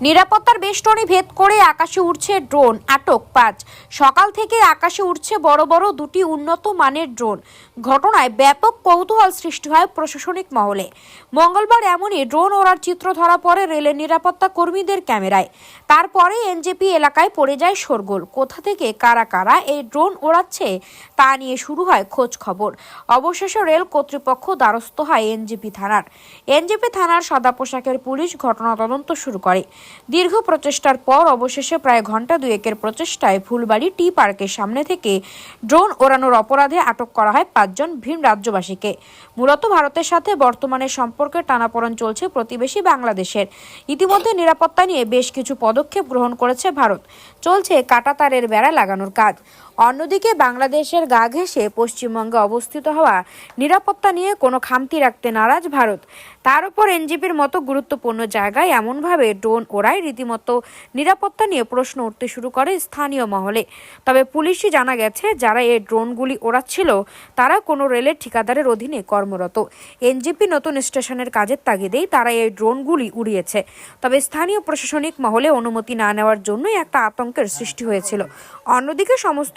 নিরাপত্তার বেষ্টনী ভেদ করে আকাশে উঠছে ড্রোন, আটক পাঁচ। সকাল থেকে আকাশে উঠছে বড় বড় দুটি উন্নত মানের ড্রোন। ঘটনায় ব্যাপক কৌতূহল সৃষ্টি হয় প্রশাসনিক মহলে। মঙ্গলবার এমনই ড্রোন ওড়ার চিত্র ধরা পড়ে রেলের নিরাপত্তা কর্মীদের ক্যামেরায়। তারপরে এনজেপি এলাকায় পড়ে যায় শোরগোল। কোথা থেকে কারা কারা এই ড্রোন ওড়াচ্ছে তা নিয়ে শুরু হয় খোঁজ খবর। অবশেষে রেল কর্তৃপক্ষ দ্বারস্থ হয় এনজেপি থানার। এনজেপি থানার সাদা পোশাকের পুলিশ ঘটনা তদন্ত শুরু করে। দীর্ঘ প্রচেষ্টার পর অবশেষে প্রায় ঘণ্টা দুয়েকের প্রচেষ্টায় ফুলবাড়ি টি পার্কের সামনে থেকে ড্রোন ওড়ানোর অপরাধে আটক করা হয় পাঁচজন ভিন রাজ্যবাসীকে। মূলত ভারতের সাথে বর্তমানে সম্পর্কে টানাপোড়েন চলছে প্রতিবেশী বাংলাদেশের। ইতিমধ্যে নিরাপত্তা নিয়ে বেশ কিছু পদক্ষেপ গ্রহণ করেছে ভারত। চলছে কাটাতারের বেড়া লাগানোর কাজ। অন্যদিকে বাংলাদেশের গা ঘেঁষে পশ্চিমবঙ্গে অবস্থিত হওয়া নিরাপত্তা নিয়ে কোনো খামতি রাখতে নারাজ ভারত। তার উপর এনজিপির মতো গুরুত্বপূর্ণ জায়গায় এমনভাবে ড্রোন ওড়ায় রীতিমতো নিরাপত্তা নিয়ে প্রশ্ন উঠতে শুরু করে স্থানীয় মহলে। তবে পুলিশই জানা গেছে, যারা এই ড্রোনগুলি ওড়াচ্ছিল, তারা কোনো রেলের ঠিকাদারের অধীনে কর্মরত। এনজিপি নতুন স্টেশনের কাজের তাগিদেই তারা এই ড্রোনগুলি উড়িয়েছে। তবে স্থানীয় প্রশাসনিক মহলে অনুমতি না নেওয়ার জন্যই একটা আতঙ্কের সৃষ্টি হয়েছিল। অন্যদিকে সমস্ত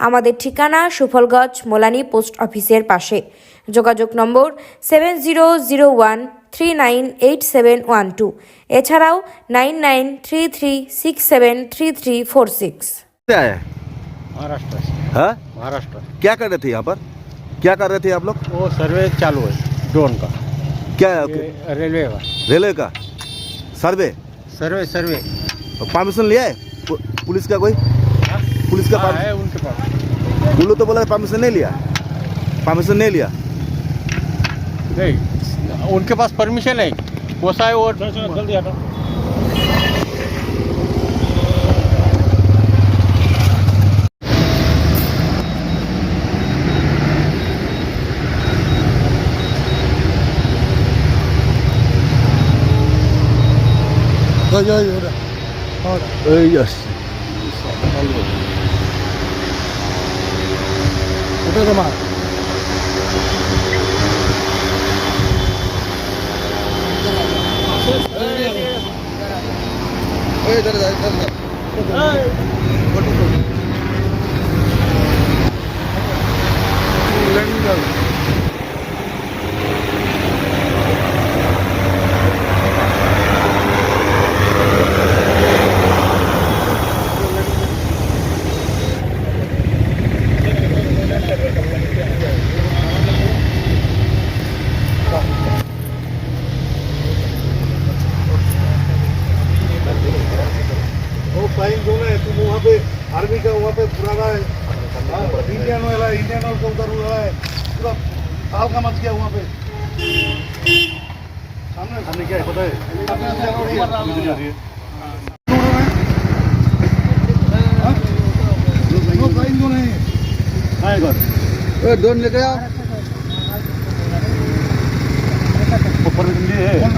আমাদের ঠিকানা সুফলগঞ্জ মোলানি পোস্ট অফিসের পাশে যোগাযোগ নম্বর seven zero zero one three nine eight seven one two এছাড়াও nine nine three three six seven three three four six से आया है महाराष्ट्र से हाँ? महाराष्ट्र क्या कर रहे थे यहाँ पर क्या कर रहे थे आप लोग वो सर्वे चालू है ड्रोन का क्या ये रेलवे का रेलवे का सर्वे सर्वे सर्वे परमिशन लिया है पु- पुलिस का कोई पुलिस का हाँ, है उनके पास उन लोग तो बोला परमिशन नहीं लिया परमिशन नहीं लिया नहीं उनके पास परमिशन है वो सा और जल्दी आता Ay, ay, ahora. Ahora. Ay. ওটা তো মাছ এই ধরে ধরে ধরে वहाँ पे आर्मी का वहाँ पे पुराना है। इंडियन ऑयल है इंडियन ऑयल का उधर हुआ है। पूरा साल का मच गया वहाँ पे। सामने। सामने क्या है पता है? ड्रोन हाँ? हाँ? लेके आओ ऊपर है।